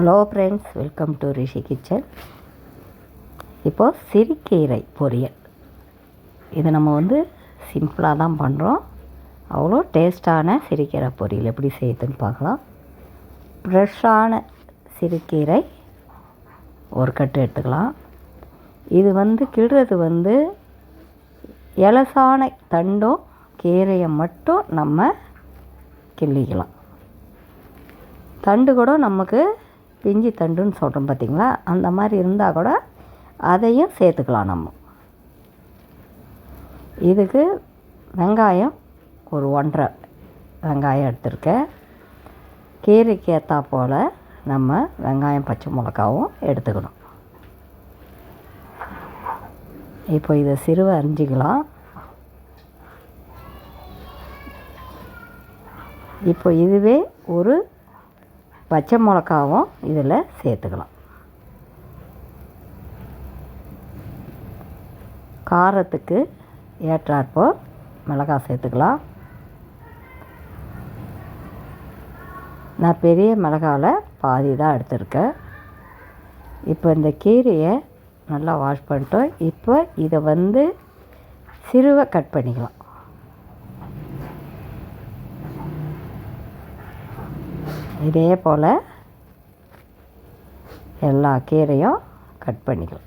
Hello friends welcome to Rishi kitchen இப்போது சிறுக்கீரை பொரியல். இது நம்ம வந்து சிம்பிளாக தான் பண்ணுறோம் அவ்வளோ டேஸ்டான சிறுக்கீரை பொரியல். எப்படி செய்யுதுன்னு பார்க்கலாம். ஃப்ரெஷ்ஷான சிறுக்கீரை ஒரு கட்டு எடுத்துக்கலாம். இது வந்து கிடுறது வந்து எலசான தண்டும் கீரையை மட்டும் நம்ம கிள்ளிக்கலாம். தண்டு கூட நமக்கு பிஞ்சி தண்டுன்னு சொல்கிறோம் பார்த்திங்களா அந்த மாதிரி இருந்தால் கூட அதையும் சேர்த்துக்கலாம் நம்ம. இதுக்கு வெங்காயம் ஒரு ஒன்றரை வெங்காயம் எடுத்திருக்கேன். கீரைக்கு ஏற்றா போல் நம்ம வெங்காயம் பச்சை மிளகாவும் எடுத்துக்கணும். இப்போ இதை சிறுவை அரிஞ்சிக்கலாம். இப்போ இதுவே ஒரு பச்சை மிளகாவும் இதில் சேர்த்துக்கலாம். காரத்துக்கு ஏற்றாற்போ மிளகாய் சேர்த்துக்கலாம். நான் பெரிய மிளகாவில் பாதி தான் எடுத்திருக்கேன். இப்போ இந்த கீரையை நல்லா வாஷ் பண்ணிட்டோம். இப்போ இதை வந்து சிறுவை கட் பண்ணிக்கலாம். இதே போல் எல்லா கீரையும் கட் பண்ணிக்கலாம்.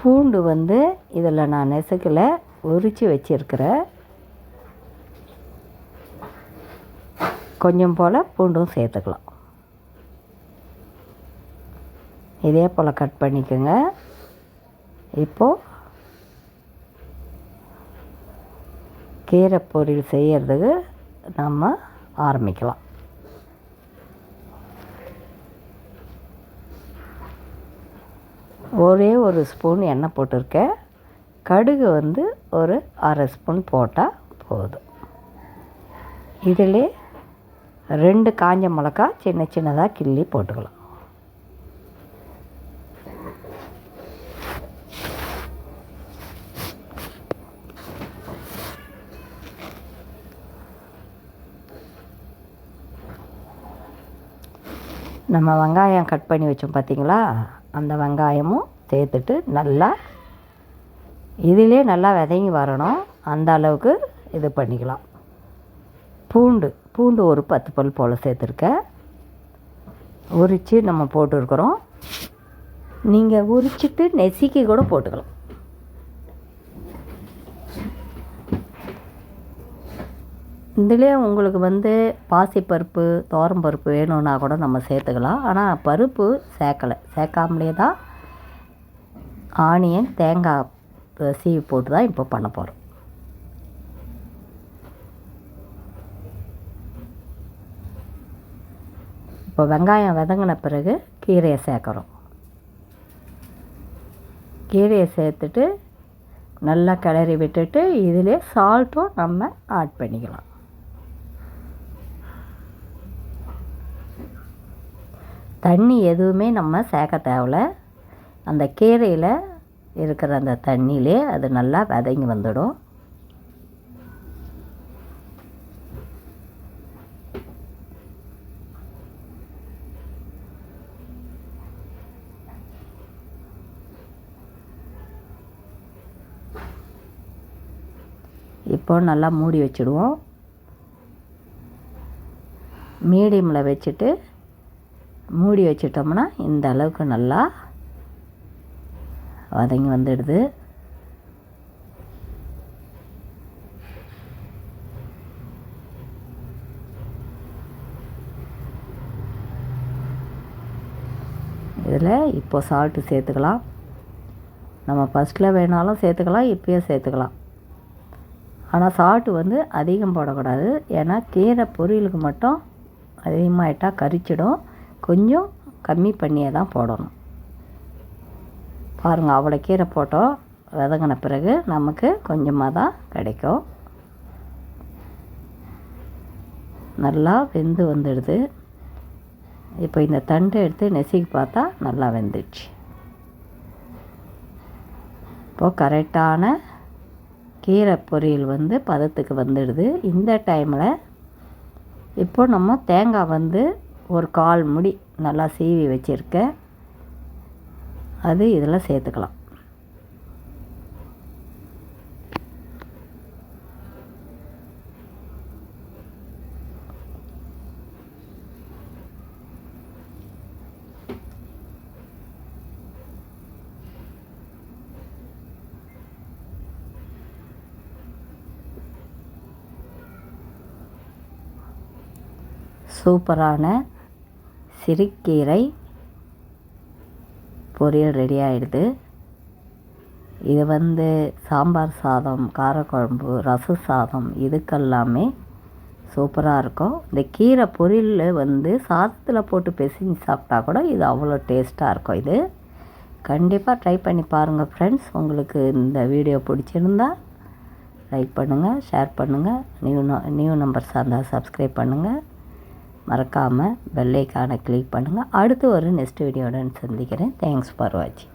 பூண்டு வந்து இதில் நான் நெசுக்கில் உரித்து வச்சுருக்கிறேன். கொஞ்சம் போல் பூண்டும் சேர்த்துக்கலாம். இதே போல் கட் பண்ணிக்கோங்க. இப்போது கீரை பொரியல் செய்கிறதுக்கு நம்ம ஆரம்பிக்கலாம். ஒரே ஒரு ஸ்பூன் எண்ணெய் போட்டிருக்கேன். கடுகு வந்து ஒரு அரை ஸ்பூன் போட்டால் போதும். இதில் ரெண்டு காஞ்ச மிளகா சின்ன சின்னதாக கிள்ளி போட்டுக்கலாம். நம்ம வெங்காயம் கட் பண்ணி வச்சோம் பார்த்தீங்களா அந்த வெங்காயமும் சேர்த்துட்டு நல்லா இதிலே நல்லா விதங்கி வரணும். அந்த அளவுக்கு இது பண்ணிக்கலாம். பூண்டு பூண்டு ஒரு பத்து பல் போல் சேர்த்துருக்கேன். உரித்து நம்ம போட்டுருக்குறோம். நீங்கள் உரிச்சிட்டு நெசிக்கி கூட போட்டுக்கலாம். இதிலே உங்களுக்கு வந்து பாசிப்பருப்பு பருப்பு வேணும்னா கூட நம்ம சேர்த்துக்கலாம். ஆனால் பருப்பு சேர்க்கலை. சேர்க்காமலே தான் ஆனியன் தேங்காய் சீவி போட்டு தான் இப்போ பண்ண போகிறோம் இப்போ வெங்காயம் வதங்கின பிறகு கீரையை சேர்க்குறோம். கீரையை சேர்த்துட்டு நல்லா கிளறி விட்டுட்டு இதிலே சால்ட்டும் நம்ம ஆட் பண்ணிக்கலாம். தண்ணி எதுவுமே நம்ம சேர்க்க தேவையில்ல அந்த கீரையில் இருக்கிற அந்த தண்ணியிலே அது நல்லா விதங்கி வந்துடும். இப்போ நல்லா மூடி வச்சுடுவோம். மீடியமில் வச்சுட்டு மூடி வச்சிட்டோம்னா இந்த அளவுக்கு நல்லா வதங்கி வந்துடுது. இதில் இப்போ சால்ட்டு சேர்த்துக்கலாம். நம்ம ஃபஸ்ட்டில் வேணாலும் சேர்த்துக்கலாம் இப்போயும் சேர்த்துக்கலாம். ஆனால் சால்ட்டு வந்து அதிகம் போடக்கூடாது. ஏன்னா கீரை பொரியலுக்கு மட்டும் அதிகமாகிட்டால் கரிச்சிடும். கொஞ்சம் கம்மி பண்ணியே தான் போடணும். பாருங்கள் அவ்வளோ கீரை போட்டோம். விதங்கின பிறகு நமக்கு கொஞ்சமாக தான் கிடைக்கும். நல்லா வெந்து வந்துடுது. இப்போ இந்த தண்டை எடுத்து நெசிக்கு பார்த்தா நல்லா வெந்துடுச்சு. இப்போது கரெக்டான கீரை பொரியல் வந்து பதத்துக்கு வந்துடுது. இந்த டைமில் இப்போ நம்ம தேங்காய் வந்து ஒரு கால் முடி நல்லா சீவி வச்சுருக்கேன். அது இதில் சேர்த்துக்கலாம். சூப்பரான சிறுக்கீரை பொரியல் ரெடி ஆகிடுது இது வந்து சாம்பார் சாதம் காரக்குழம்பு ரச சாதம் இதுக்கெல்லாமே சூப்பராக இருக்கும். இந்த கீரை பொரியல் வந்து சாதத்தில் போட்டு பிசைஞ்சு சாப்பிட்டா கூட இது அவ்வளோ டேஸ்ட்டாக இருக்கும் இது. கண்டிப்பாக ட்ரை பண்ணி பாருங்கள் ஃப்ரெண்ட்ஸ் உங்களுக்கு இந்த வீடியோ பிடிச்சிருந்தா லைக் பண்ணுங்கள் ஷேர் பண்ணுங்கள் நியூ நியூ நம்பர்ஸாக இருந்தால் சப்ஸ்கிரைப் பண்ணுங்கள் மறக்காமல் பெல்லைக்கான கிளிக் பண்ணுங்கள் அடுத்து ஒரு நெக்ஸ்ட் வீடியோடன் சந்திக்கிறேன். தேங்க்ஸ் ஃபார் வாட்சிங்